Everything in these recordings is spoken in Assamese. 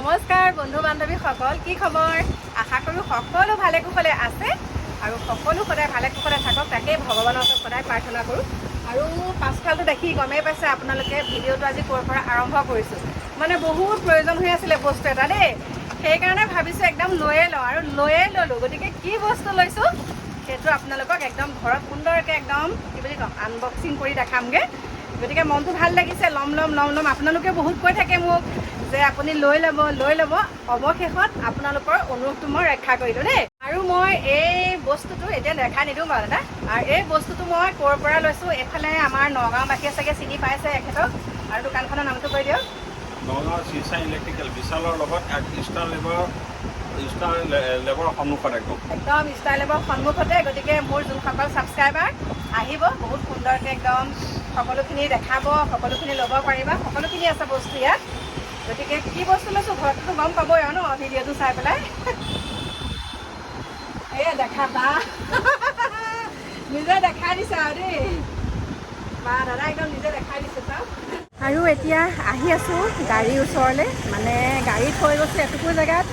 নমস্কাৰ বন্ধু বান্ধৱীসকল কি খবৰ? আশা কৰোঁ সকলো ভালে কুশলে আছে আৰু সকলো সদায় ভালে কুশলে থাকক তাকেই ভগৱানৰ ওচৰত সদায় প্ৰাৰ্থনা কৰোঁ। আৰু পাছফালটো দেখি গমেই পাইছে আপোনালোকে ভিডিঅ'টো আজি ক'ৰ পৰা আৰম্ভ কৰিছোঁ। মানে বহুত প্ৰয়োজন হৈ আছিলে বস্তু এটা দেই। সেইকাৰণে ভাবিছোঁ একদম লৈয়ে লওঁ আৰু লৈয়ে ল'লোঁ। গতিকে কি বস্তু লৈছোঁ সেইটো আপোনালোকক একদম ঘৰত সুন্দৰকৈ একদম কি বুলি ক'ম আনবক্সিং কৰি দেখামগৈ। গতিকে মনটো ভাল লাগিছে ল'ম ল'ম ল'ম ল'ম। আপোনালোকে বহুত কৈ থাকে মোক যে আপুনি লৈ ল'ব লৈ ল'ব। অৱশেষত আপোনালোকৰ অনুৰোধটো মই ৰক্ষা কৰিলোঁ দেই। আৰু মই এই বস্তুটো এতিয়া দেখাই নিদিওঁ বাৰু দাদা। আৰু এই বস্তুটো মই ক'ৰ পৰা লৈছোঁ এইফালে আমাৰ নগাঁওবাসীয়ে চাগে চিনি পাইছে এখেতক। আৰু দোকানখনৰ নামটো কৈ দিয়ক। নগাঁও চিৰচা ইলেক্ট্ৰিকেল বিশালৰ লগত এক ইষ্টাৰ লেবৰ ইষ্টাৰ লে- লেবৰ সন্মুখত একদম। একদম ষ্টাইলেবৰ সন্মুখতে গতিকে মোৰ যোনসকল ছাবস্ক্ৰাইবাৰ আহিব বহুত সুন্দৰকৈ একদম সকলোখিনি দেখাব সকলোখিনি ল'ব পাৰিবা সকলোখিনি আছে বস্তু ইয়াত। গতিকে কি বস্তু লৈছোঁ ঘৰততো গম পাবই আৰু ন ভিডিঅ'টো চাই পেলাই। এয়া দেখা বা। নিজে দেখাই দিছে আৰু দেই। বা দাদা একদম নিজে দেখাই দিছে চাওক। আৰু এতিয়া আহি আছোঁ গাড়ীৰ ওচৰলৈ। মানে গাড়ী থৈ গৈছোঁ এটুকুৰ জেগাত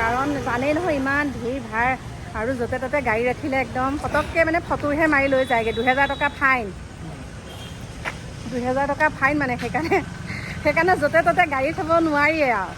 কাৰণ জানেই নহয় ইমান ভিৰ ভাৰ আৰু য'তে ত'তে গাড়ী ৰাখিলে একদম পটককৈ মানে ফটোহে মাৰি লৈ যায়গৈ দুহেজাৰ টকা ফাইন। দুহেজাৰ টকা ফাইন মানে সেইকাৰণে সেইকাৰণে য'তে ত'তে গাড়ী থ'ব নোৱাৰিয়ে আৰু।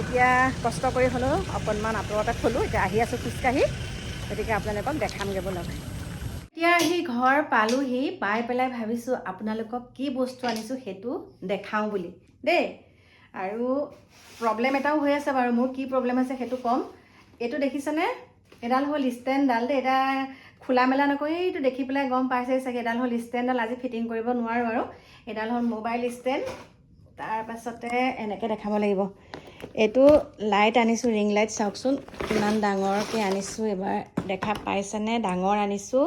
এতিয়া কষ্ট কৰি হ'লেও অকণমান আঁতৰতে থ'লোঁ এতিয়া আহি আছোঁ খোজকাঢ়ি গতিকে আপোনালোকক দেখামগৈ বলক। এতিয়া আহি ঘৰ পালোহি পাই পেলাই ভাবিছোঁ আপোনালোকক কি বস্তু আনিছোঁ সেইটো দেখাওঁ বুলি। দেই আৰু প্ৰব্লেম এটাও হৈ আছে বাৰু মোৰ কি প্ৰব্লেম আছে সেইটো ক'ম। এইটো দেখিছেনে? এডাল হ'ল ষ্টেণ্ডডাল দেই এটা খোলা মেলা নকৰি এইটো দেখি পেলাই গম পাইছে চাগে এডাল হ'ল ষ্টেণ্ডডাল আজি ফিটিং কৰিব নোৱাৰোঁ আৰু এডাল হ'ল মোবাইল ষ্টেণ্ড তাৰপাছতে এনেকৈ দেখাব লাগিব। এইটো লাইট আনিছোঁ ৰিং লাইট চাওকচোন কিমান ডাঙৰকৈ আনিছোঁ এইবাৰ দেখা পাইছেনে? ডাঙৰ আনিছোঁ।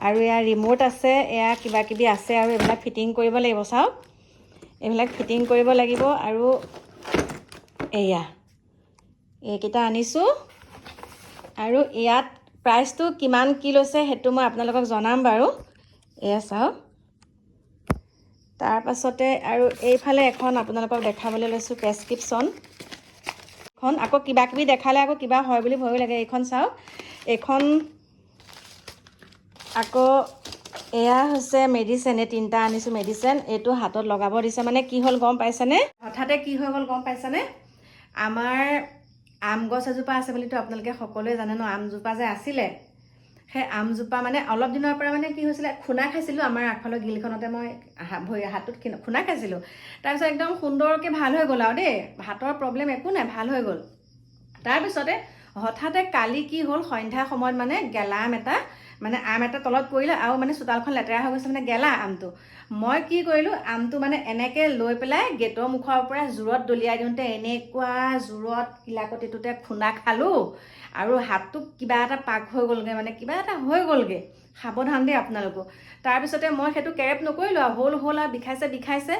আৰু এয়া ৰিম'ট আছে এয়া কিবা কিবি আছে আৰু এইবিলাক ফিটিং কৰিব লাগিব চাওক। এইবিলাক ফিটিং কৰিব লাগিব আৰু এয়া এইকেইটা আনিছোঁ। আৰু ইয়াত প্ৰাইচটো কিমান কি লৈছে সেইটো মই আপোনালোকক জনাম বাৰু। এয়া চাওক। তাৰপাছতে আৰু এইফালে এখন আপোনালোকক দেখাবলৈ লৈছোঁ প্ৰেছক্ৰিপশ্যন এখন আকৌ কিবা কিবি দেখালে আকৌ কিবা হয় বুলি ভয়ো লাগে এইখন চাওক। এইখন আকৌ এয়া হৈছে মেডিচিন এই তিনিটা আনিছোঁ মেডিচিন এইটো হাতত লগাব দিছে। মানে কি হ'ল গম পাইছেনে? হঠাতে কি হৈ গ'ল গম পাইছেনে? আমাৰ আম গছ এজোপা আছে বুলিতো আপোনালোকে সকলোৱে জানে ন আমজোপা যে আছিলে সেই আমজোপা মানে অলপ দিনৰ পৰা মানে কি হৈছিলে খুনা খাইছিলোঁ। আমাৰ আগফালৰ গিলখনতে মই ভৰি হাতটোত খিন- খুনা খাইছিলোঁ। তাৰপিছত একদম সুন্দৰকৈ ভাল হৈ গ'ল আৰু দেই। হাতৰ প্ৰব্লেম একো নাই ভাল হৈ গ'ল। তাৰপিছতে হঠাতে কালি কি হ'ল সন্ধ্যা সময়ত মানে গেলা আম এটা মানে আম এটা তলত পৰিলে আৰু মানে চোতালখন লেতেৰা হৈ গৈছে মানে গেলা আমটো। মই কি কৰিলোঁ, আমটো মানে এনেকৈ লৈ পেলাই গেটৰ মুখৰ পৰা জোৰত দলিয়াই দিওঁতে এনেকুৱা জোৰত কিলাকতিটোতে খুন্দা খালোঁ। আৰু হাতটো কিবা এটা পাক হৈ গ'লগৈ মানে কিবা এটা হৈ গ'লগৈ। সাৱধান দেই আপোনালোকো। তাৰপিছতে মই সেইটো কেৰেপ নকৰিলোঁ আৰু হ'ল হ'ল আৰু বিষাইছে বিষাইছে।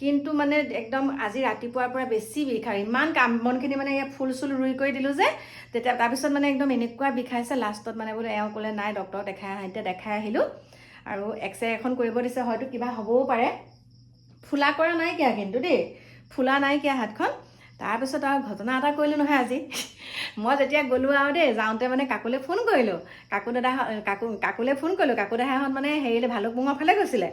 কিন্তু মানে একদম আজি ৰাতিপুৱাৰ পৰা বেছি বিষ আৰু ইমান কাম বনখিনি মানে এই ফুল চুল ৰুই কৰি দিলোঁ যে তেতিয়া তাৰপিছত মানে একদম এনেকুৱা বিষাইছে লাষ্টত মানে বোলে এওঁ ক'লে নাই ডক্টৰক দেখাই আহা এতিয়া দেখাই আহিলোঁ। আৰু এক্স ৰে এখন কৰিব দিছে হয়তো কিবা হ'বও পাৰে। ফুলা কৰা নাইকিয়া কিন্তু দেই। ফুলা নাইকিয়া হাতখন। তাৰপিছত আৰু ঘটনা এটা কৰিলোঁ নহয় আজি। মই যেতিয়া গ'লোঁ আৰু দেই যাওঁতে মানে কাকুলৈ ফোন কৰিলোঁ। কাকু দাদা কাকু কাকুলৈ ফোন কৰিলোঁ। কাকু দাদাহঁত মানে হেৰিলৈ ভালুকপুঙৰ ফালে গৈছিলে।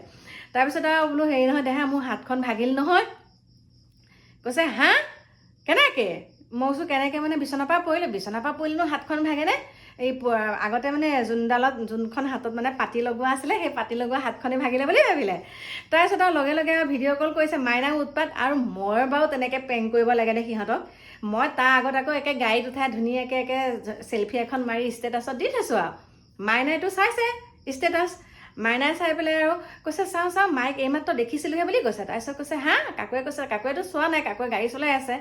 তাৰপিছত আৰু বোলো হেৰি নহয় দেহা মোৰ হাতখন ভাগিল নহয়। কৈছে হা? কেনেকৈ? মই কৈছোঁ কেনেকৈ মানে বিচনাৰ পৰা পৰিলোঁ? বিচনাৰ পৰা পৰিলেনো হাতখন ভাগেনে? এই আগতে মানে যোনডালত যোনখন হাতত মানে পাতি লগোৱা আছিলে সেই পাতি লগোৱা হাতখনে ভাগিলে বুলি ভাবিলে। তাৰপিছত আৰু লগে লগে ভিডিঅ' কল কৰিছে মাইনা উৎপাত আৰু মই বাৰু তেনেকৈ প্ৰেংক কৰিব লাগে দে সিহঁতক। মই তাৰ আগত আকৌ একে গাড়ীত উঠাই ধুনীয়াকৈ একে চেলফি এখন মাৰি ষ্টেটাছত দি থৈছোঁ আৰু। মাইনাইটো চাইছে ষ্টেটাছ মাইনাই চাই পেলাই আৰু কৈছে চাওঁ চাওঁ মাইক এইমাত্ৰ দেখিছিলোঁহে বুলি কৈছে। তাৰপিছত কৈছে হা কাকুৱে কৈছে কাকুৱেতো চোৱা নাই কাকুৱে গাড়ী চলাই আছে।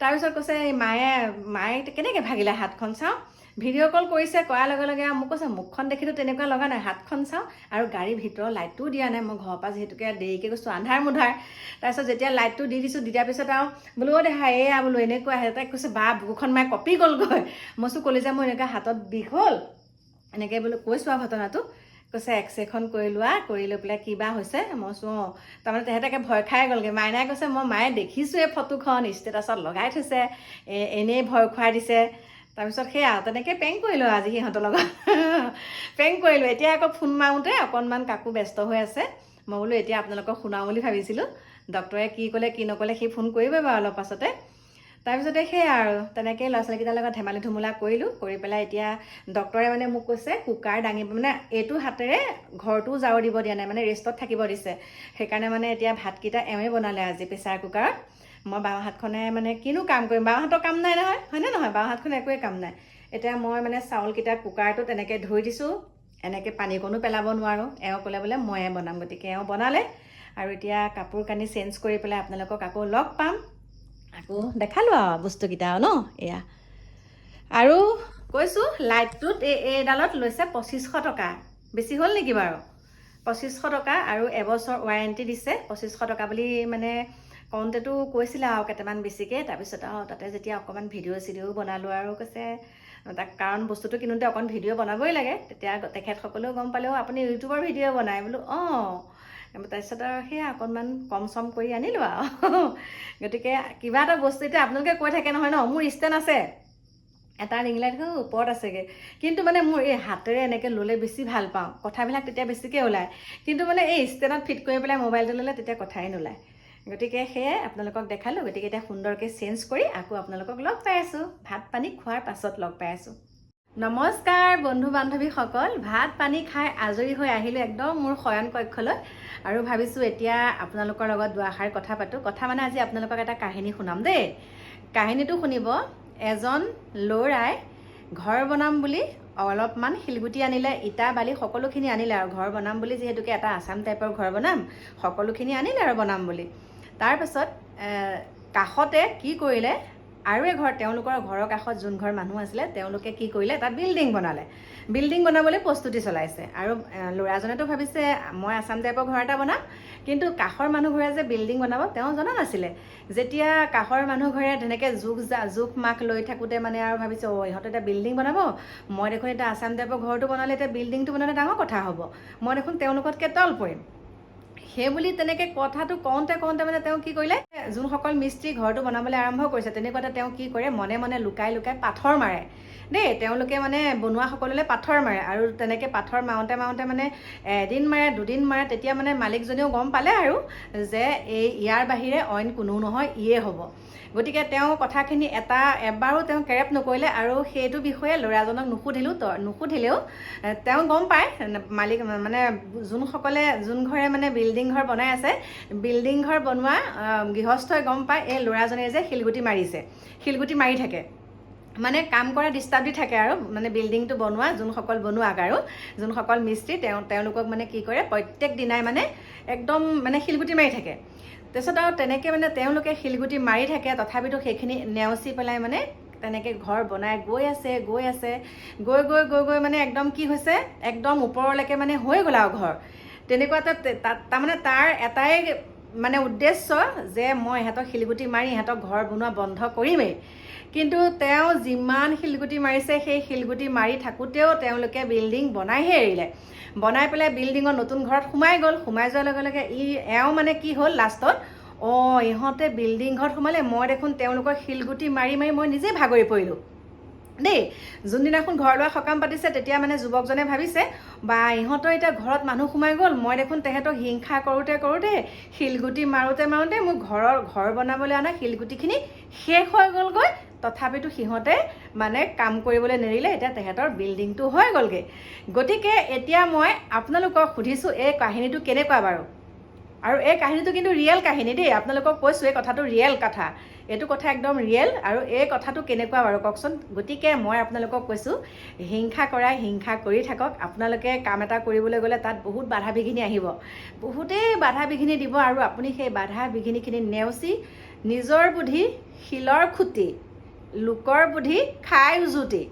তাৰপিছত কৈছে এই মায়ে মায়ে কেনেকৈ ভাগিলে হাতখন চাওঁ? ভিডিঅ' কল কৰিছে কৰাৰ লগে লগে মোক কৈছে মুখখন দেখিতো তেনেকুৱা লগা নাই হাতখন চাওঁ। আৰু গাড়ীৰ ভিতৰৰ লাইটটোও দিয়া নাই মই ঘৰৰ পৰা যিহেতুকে দেৰিকৈ গৈছোঁ আন্ধাৰ মুন্ধাৰ তাৰপিছত যেতিয়া লাইটটো দি দিছোঁ দিয়াৰ পিছত আৰু বোলো অ' দেহা এয়া বোলো এনেকুৱা তাই কৈছে বা বুকুখন মায়ে কপি গ'লগৈ। মই চো ক'লি যে মোৰ এনেকুৱা হাতত বিষ হ'ল? এনেকৈ বোলো কৈছোঁ আৰু ঘটনাটো। কৈছে এক্স ৰেখন কৰি লোৱা কৰি লৈ পেলাই কিবা হৈছে? মই কৈছোঁ অঁ। তাৰমানে তেহেঁতেকে ভয় খাই গ'লগৈ। মাইনাই কৈছে মই মায়ে দেখিছোঁ এই ফটোখন ষ্টেটাছত লগাই থৈছে এনেই ভয় খুৱাই দিছে। তাৰপিছত সেয়া, তেনেকৈ পেং কৰিলোঁ আজি সিহঁতৰ লগত। পেং কৰিলোঁ। এতিয়া আকৌ ফোন মাৰোঁতে অকণমান কাকো ব্যস্ত হৈ আছে। মই বোলো এতিয়া আপোনালোকক শুনাওঁ বুলি ভাবিছিলোঁ। ডক্টৰে কি ক'লে, কি নক'লে সি ফোন কৰিবই বাৰু অলপ পাছতে। তাৰপিছতে সেয়া আৰু তেনেকেই ল'ৰা ছোৱালীকেইটাৰ লগত ধেমালি ধুমুলা কৰিলোঁ। কৰি পেলাই এতিয়া ডক্টৰে মানে মোক কৈছে, কুকাৰ দাঙিব মানে এইটো হাতেৰে ঘৰটোও জাৰু দিব দিয়া নাই মানে ৰেষ্টত থাকিব দিছে। সেইকাৰণে মানে এতিয়া ভাতকেইটা এওঁৱে বনালে আজি প্ৰেছাৰ কুকাৰত। মই বাওঁ হাতখনে মানে কিনো কাম কৰিম? বাওঁ হাতৰ কাম নাই নহয়। হয়নে নহয়? বাওঁ হাতখন একোৱেই কাম নাই। এতিয়া মই মানে চাউলকেইটা কুকাৰটো তেনেকৈ ধুই দিছোঁ। এনেকৈ পানীকণো পেলাব নোৱাৰোঁ। এওঁ ক'লে বোলে ময়ে বনাম। গতিকে এওঁ বনালে। আৰু এতিয়া কাপোৰ কানি চেঞ্জ কৰি পেলাই আপোনালোকক আকৌ লগ পাম। আকৌ দেখালোঁ আৰু বস্তুকেইটা আৰু ন? এয়া। আৰু কৈছোঁ লাইটটোত এই এইডালত লৈছে পঁচিছশ টকা। বেছি হ'ল নেকি বাৰু? পঁচিছশ টকা আৰু এবছৰ ৱাৰেণ্টি দিছে। পঁচিছশ টকা বুলি মানে কওঁতেতো কৈছিলে আৰু কেইটামান বেছিকৈ তাৰপিছত আৰু তাতে যেতিয়া অকণমান ভিডিঅ' চিডিঅ'ও বনালোঁ আৰু কৈছে তাক কাৰণ বস্তুটো কিনোতে অকণ ভিডিঅ' বনাবই লাগে তেতিয়া তেখেতসকলেও গম পালেও আপুনি ইউটিউবৰ ভিডিঅ' বনায় বোলো অঁ তাৰপিছত আৰু সেয়া অকণমান কম চম কৰি আনিলোঁ আৰু। গতিকে কিবা এটা বস্তু এতিয়া আপোনালোকে কৈ থাকে নহয় ন মোৰ ষ্টেণ্ড আছে। এটা ৰিং লাইট ওপৰত আছেগৈ। কিন্তু মানে মোৰ এই হাতেৰে এনেকৈ ল'লে বেছি ভাল পাওঁ। কথাবিলাক তেতিয়া বেছিকৈ ওলায়। কিন্তু মানে এই ষ্টেণ্ডত ফিট কৰি পেলাই মোবাইলটো ল'লে তেতিয়া কথাই নোলায়। গতিকে সেয়াই আপোনালোকক দেখালোঁ গতিকে এতিয়া সুন্দৰকৈ চেঞ্জ কৰি আকৌ আপোনালোকক লগ পাই আছোঁ। ভাত পানী খোৱাৰ পাছত লগ পাই আছোঁ। নমস্কাৰ বন্ধু বান্ধৱীসকল ভাত পানী খাই আজৰি হৈ আহিলোঁ একদম মোৰ শয়ন কক্ষলৈ আৰু ভাবিছোঁ এতিয়া আপোনালোকৰ লগত দুআষাৰ কথা পাতোঁ। কথা মানে আজি আপোনালোকক এটা কাহিনী শুনাম দেই। কাহিনীটো শুনিব এজন ল'ৰাই ঘৰ বনাম বুলি অলপমান শিলগুটি আনিলে ইটা বালি সকলোখিনি আনিলে আৰু ঘৰ বনাম বুলি যিহেতুকে এটা আছাম টাইপৰ ঘৰ বনাম সকলোখিনি আনিলে আৰু বনাম বুলি। তাৰপাছত কাষতে কি কৰিলে আৰু এঘৰ তেওঁলোকৰ ঘৰৰ কাষত যোন ঘৰ মানুহ আছিলে তেওঁলোকে কি কৰিলে এটা বিল্ডিং বনালে। বিল্ডিং বনাবলৈ প্ৰস্তুতি চলাইছে। আৰু ল'ৰাজনেতো ভাবিছে মই আছাম টাইপৰ ঘৰ এটা বনাম কিন্তু কাষৰ মানুহ ঘৰে যে বিল্ডিং বনাব তেওঁ জনা নাছিলে। যেতিয়া কাষৰ মানুহ ঘৰে তেনেকৈ জোখ জা জোখ মাখ লৈ থাকোঁতে মানে আৰু ভাবিছে অ' ইহঁতে এতিয়া বিল্ডিং বনাব? মই দেখোন এতিয়া আছাম টাইপৰ ঘৰটো বনালে এতিয়া বিল্ডিংটো বনালে ডাঙৰ কথা হ'ব। মই দেখোন তেওঁলোকতকৈ তল পৰিম। সেই বুলি তেনেকৈ কথাটো কওঁতে কওঁতে মানে তেওঁ কি কৰিলে যোনসকল মিস্ত্ৰী ঘৰটো বনাবলৈ আৰম্ভ কৰিছে তেনেকুৱাতে তেওঁ কি কৰে মনে মনে লুকাই লুকাই পাথৰ মাৰে। দেই তেওঁলোকে মানে বনোৱাসকললৈ পাথৰ মাৰে আৰু তেনেকৈ পাথৰ মাৰোঁতে মাৰোঁতে মানে এদিন মাৰে দুদিন মাৰে তেতিয়া মানে মালিকজনেও গম পালে আৰু যে এই ইয়াৰ বাহিৰে অইন কোনো নহয় ইয়ে হ'ব। গতিকে তেওঁ কথাখিনি এটা এবাৰো তেওঁ কেৰেপ নকৰিলে আৰু সেইটো বিষয়ে ল'ৰাজনক নুসুধিলোঁ নুসুধিলেও তেওঁ গম পায় মালিক মানে যোনসকলে যোন ঘৰে মানে বিল্ডিং ঘৰ বনাই আছে। বিল্ডিং ঘৰ বনোৱা গৃহস্থই গম পায় এই ল'ৰাজনে যে শিলগুটি মাৰিছে। শিলগুটি মাৰি থাকে। মানে কাম কৰা ডিষ্টাৰ্ব দি থাকে আৰু। মানে বিল্ডিংটো বনোৱা যোনসকল বনোৱাক আৰু যোনসকল মিস্ত্ৰী তেওঁ তেওঁলোকক মানে কি কৰে প্ৰত্যেক দিনাই মানে একদম মানে শিলগুটি মাৰি থাকে। তাৰপিছত আৰু তেনেকৈ মানে তেওঁলোকে শিলগুটি মাৰি থাকে তথাপিতো সেইখিনি নেওচি পেলাই মানে তেনেকৈ ঘৰ বনাই গৈ আছে গৈ আছে। গৈ গৈ গৈ গৈ মানে একদম কি হৈছে একদম ওপৰলৈকে মানে হৈ গ'ল আৰু ঘৰ। তেনেকুৱাতে তে- তাত তাৰমানে তাৰ এটাই মানে উদ্দেশ্য যে মই ইহঁতক শিলগুটি মাৰি ইহঁতক ঘৰ বনোৱা বন্ধ কৰিমেই। কিন্তু তেওঁ যিমান শিলগুটি মাৰিছে সেই শিলগুটি মাৰি থাকোঁতেও তেওঁলোকে বিল্ডিং বনাইহে এৰিলে। বনাই পেলাই বিল্ডিঙৰ নতুন ঘৰত সোমাই গ'ল। সোমাই যোৱাৰ লগে লগে ই এওঁ মানে কি হ'ল লাষ্টত অঁ ইহঁতে বিল্ডিং ঘৰত সোমালে। মই দেখোন তেওঁলোকৰ শিলগুটি মাৰি মাৰি মই নিজেই ভাগৰি পৰিলোঁ। দেই যোনদিনাখন ঘৰ লোৱা সকাম পাতিছে তেতিয়া মানে যুৱকজনে ভাবিছে বা ইহঁতৰ এতিয়া ঘৰত মানুহ সোমাই গ'ল মই দেখোন তেহেঁতক হিংসা কৰোঁতে কৰোঁতে শিলগুটি মাৰোঁতে মাৰোঁতে মোৰ ঘৰৰ ঘৰ বনাবলৈ অনা শিলগুটিখিনি শেষ হৈ গ'লগৈ। তথাপিতো সিহঁতে মানে কাম কৰিবলৈ নেৰিলে এতিয়া তেহেঁতৰ বিল্ডিংটো হৈ গ'লগৈ। গতিকে এতিয়া মই আপোনালোকক সুধিছোঁ এই কাহিনীটো কেনেকুৱা বাৰু? আৰু এই কাহিনীটো কিন্তু ৰিয়েল কাহিনী দেই আপোনালোকক কৈছোঁ এই কথাটো ৰিয়েল কথা। এইটো কথা একদম ৰিয়েল আৰু এই কথাটো কেনেকুৱা বাৰু কওকচোন? গতিকে মই আপোনালোকক কৈছোঁ হিংসা কৰাই হিংসা কৰি থাকক। আপোনালোকে কাম এটা কৰিবলৈ গ'লে তাত বহুত বাধা বিঘিনি আহিব। বহুতেই বাধা বিঘিনি দিব আৰু আপুনি সেই বাধা বিঘিনিখিনি নেওচি নিজৰ বুদ্ধি শিলৰ খুটি লোকৰ বুদ্ধি খাই উজুতি।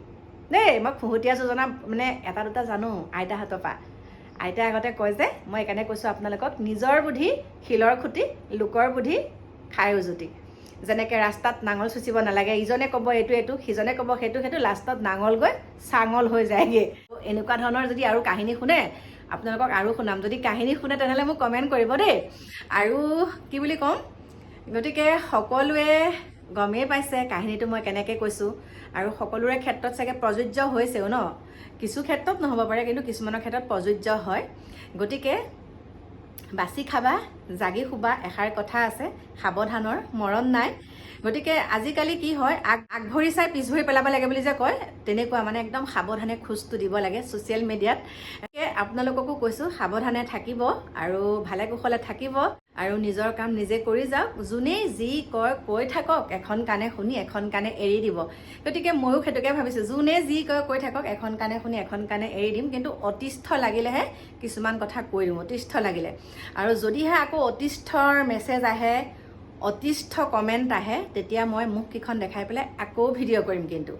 দেই মই খুহুতীয়া যোজনা মানে এটা দুটা জানো আইতাহঁতৰ পৰা। আইতাই আগতে কয় যে মই সেইকাৰণে কৈছোঁ আপোনালোকক নিজৰ বুদ্ধি শিলৰ খুটি লোকৰ বুদ্ধি খাই উজুতি। যেনেকৈ ৰাস্তাত নাঙল চুচিব নালাগে ইজনে ক'ব এইটো এইটো সিজনে ক'ব সেইটো সেইটো লাষ্টত নাঙল গৈ চাঙল হৈ যায়গৈ। এনেকুৱা ধৰণৰ যদি আৰু কাহিনী শুনে আপোনালোকক আৰু শুনাম। যদি কাহিনী শুনে তেনেহ'লে মোক কমেণ্ট কৰিব দেই। আৰু কি বুলি ক'ম গতিকে সকলোৱে গমেই পাইছে কাহিনীটো মই কেনেকৈ কৈছোঁ। আৰু সকলোৰে ক্ষেত্ৰত চাগে প্ৰযোজ্য হৈছেও ন? কিছু ক্ষেত্ৰত নহ'ব পাৰে কিন্তু কিছুমানৰ ক্ষেত্ৰত প্ৰযোজ্য হয়। গতিকে বাচি খাবা জাগি শুবা এষাৰ কথা আছে সাৱধানৰ মৰণ নাই। গতিকে আজিকালি কি হয় আগ আগভৰি চাই পিছভৰি পেলাব লাগে বুলি যে কয় তেনেকুৱা মানে একদম সাৱধানে খোজটো দিব লাগে ছ'চিয়েল মিডিয়াত আপোনালোককো কৈছোঁ সাৱধানে থাকিব আৰু ভালে কুশলে থাকিব আৰু নিজৰ কাম নিজে কৰি যাওক। যোনেই যি কয় কৈ থাকক এখন কাণে শুনি এখন কাণে এৰি দিব। গতিকে ময়ো সেইটোকে ভাবিছোঁ যোনে যি কয় কৈ থাকক এখন কাণে শুনি এখন কাণে এৰি দিম। কিন্তু অতিষ্ঠ লাগিলেহে কিছুমান কথা কৈ দিম অতিষ্ঠ লাগিলে। আৰু যদিহে আকৌ অতিষ্ঠৰ মেছেজ আহে অতিষ্ঠ কমেণ্ট আহে তেতিয়া মই মুখকেইখন দেখাই পেলাই আকৌ ভিডিঅ' কৰিম কিন্তু।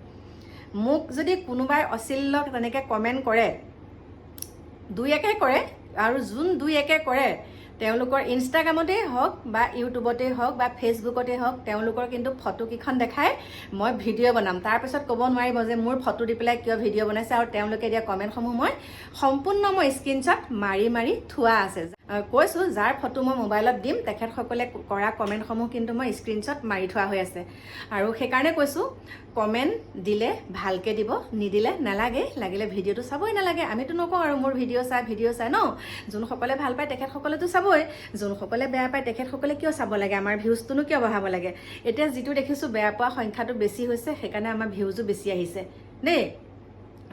মোক যদি কোনোবাই অচিল্য তেনেকৈ কমেণ্ট কৰে দুই একে কৰে আৰু যোন দুই একে কৰে তেওঁলোকৰ ইনষ্টাগ্ৰামতেই হওক বা ইউটিউবতেই হওক বা ফেচবুকতেই হওক তেওঁলোকৰ কিন্তু ফটোকেইখন দেখাই মই ভিডিঅ' বনাম। তাৰপিছত ক'ব নোৱাৰিব যে মোৰ ফটো দি পেলাই কিয় ভিডিঅ' বনাইছে আৰু তেওঁলোকে দিয়া কমেণ্টসমূহ মই সম্পূৰ্ণ মই স্ক্ৰীনশ্বট মাৰি মাৰি থোৱা আছে। কৈছোঁ যাৰ ফটো মই মোবাইলত দিম তেখেতসকলে কৰা কমেণ্টসমূহ কিন্তু মই স্ক্ৰীনশ্বট মাৰি থোৱা হৈ আছে। আৰু সেইকাৰণে কৈছোঁ কমেণ্ট দিলে ভালকৈ দিব নিদিলে নালাগে লাগিলে ভিডিঅ'টো চাবই নালাগে। আমিতো নকওঁ আৰু মোৰ ভিডিঅ' চাই ভিডিঅ' চাই ন? যোনসকলে ভাল পায় তেখেতসকলেতো চাবই যোনসকলে বেয়া পায় তেখেতসকলে কিয় চাব লাগে? আমাৰ ভিউজটোনো কিয় বঢ়াব লাগে? এতিয়া যিটো দেখিছোঁ বেয়া পোৱা সংখ্যাটো বেছি হৈছে সেইকাৰণে আমাৰ ভিউজো বেছি আহিছে। দেই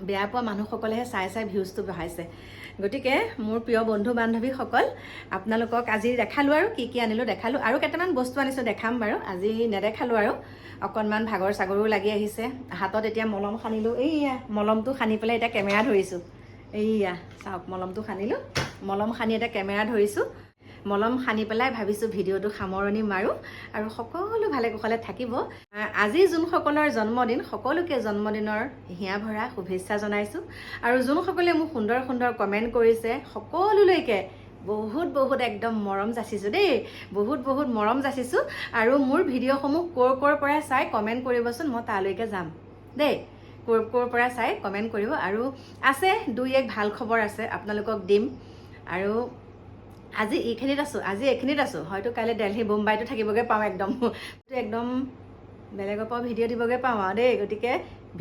বেয়া পোৱা মানুহসকলেহে চাই চাই ভিউজটো বঢ়াইছে। গতিকে মোৰ প্ৰিয় বন্ধু বান্ধৱীসকল আপোনালোকক আজি দেখালোঁ আৰু কি কি আনিলোঁ দেখালোঁ আৰু কেইটামান বস্তু আনিছোঁ দেখাম বাৰু। আজি নেদেখালোঁ আৰু। অকণমান ভাগৰ চাগৰো লাগি আহিছে। হাতত এতিয়া মলম সানিলোঁ। এইয়া মলমটো সানি পেলাই এতিয়া কেমেৰা ধৰিছোঁ। এইয়া চাওক মলমটো সানিলোঁ। মলম সানি এতিয়া কেমেৰা ধৰিছোঁ। মলম সানি পেলাই ভাবিছোঁ ভিডিঅ'টো সামৰণি মাৰোঁ আৰু সকলো ভালে কুশলে থাকিব। আজি যোনসকলৰ জন্মদিন সকলোকে জন্মদিনৰ হিয়া ভৰা শুভেচ্ছা জনাইছোঁ। আৰু যোনসকলে মোক সুন্দৰ সুন্দৰ কমেণ্ট কৰিছে সকলোলৈকে বহুত বহুত একদম মৰম যাচিছোঁ দেই। বহুত বহুত মৰম যাচিছোঁ। আৰু মোৰ ভিডিঅ'সমূহ ক'ৰ ক'ৰ পৰা চাই কমেণ্ট কৰিবচোন মই তালৈকে যাম। দেই ক'ৰ ক'ৰ পৰা চাই কমেণ্ট কৰিব। আৰু আছে দুই এক ভাল খবৰ আছে আপোনালোকক দিম। আৰু আজি এইখিনিত আছোঁ আজি এইখিনিত আছোঁ। হয়তো কাইলৈ দেলহি বোম্বাইতো থাকিবগৈ পাওঁ একদম। একদম বেলেগৰ পৰা ভিডিঅ' দিবগৈ পাওঁ আৰু দেই। গতিকে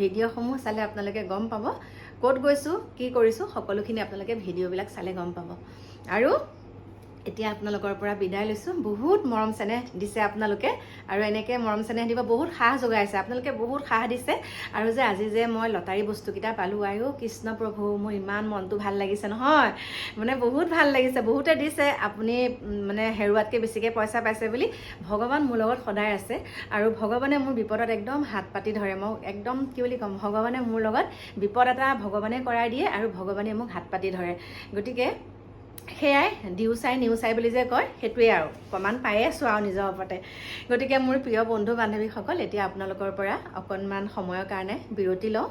ভিডিঅ'সমূহ চালে আপোনালোকে গম পাব। ক'ত গৈছোঁ কি কৰিছোঁ সকলোখিনি আপোনালোকে ভিডিঅ'বিলাক চালে গম পাব। আৰু এতিয়া আপোনালোকৰ পৰা বিদায় লৈছোঁ। বহুত মৰম চেনেহ দিছে আপোনালোকে আৰু এনেকৈ মৰম চেনেহ দিব বহুত সাহ যোগাইছে। আপোনালোকে বহুত সাহ দিছে। আৰু যে আজি যে মই লটাৰী বস্তুকেইটা পালোঁ আইও কৃষ্ণ প্ৰভু মোৰ ইমান মনটো ভাল লাগিছে নহয়। মানে বহুত ভাল লাগিছে বহুতে দিছে। আপুনি মানে হেৰুৱাতকৈ বেছিকৈ পইচা পাইছে বুলি ভগৱান মোৰ লগত সদায় আছে। আৰু ভগৱানে মোৰ বিপদত একদম হাত পাতি ধৰে। মই একদম কি বুলি ক'ম ভগৱানে মোৰ লগত বিপদ এটা ভগৱানে কৰাই দিয়ে আৰু ভগৱানে মোক হাত পাতি ধৰে। গতিকে সেয়াই দিও চাই নিউ চাই বুলি যে কয় সেইটোৱে আৰু। প্ৰমাণ পায়ে আছোঁ আৰু নিজৰ ওপৰতে। গতিকে মোৰ প্ৰিয় বন্ধু বান্ধৱীসকল এতিয়া আপোনালোকৰ পৰা অকণমান সময়ৰ কাৰণে বিৰতি লওঁ।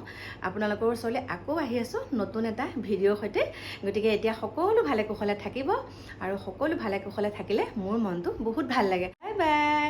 আপোনালোকৰ ওচৰলৈ আকৌ আহি আছোঁ নতুন এটা ভিডিঅ'ৰ সৈতে। গতিকে এতিয়া সকলো ভালে কুশলে থাকিব আৰু সকলো ভালে কুশলে থাকিলে মোৰ মনটো বহুত ভাল লাগে। Bye bye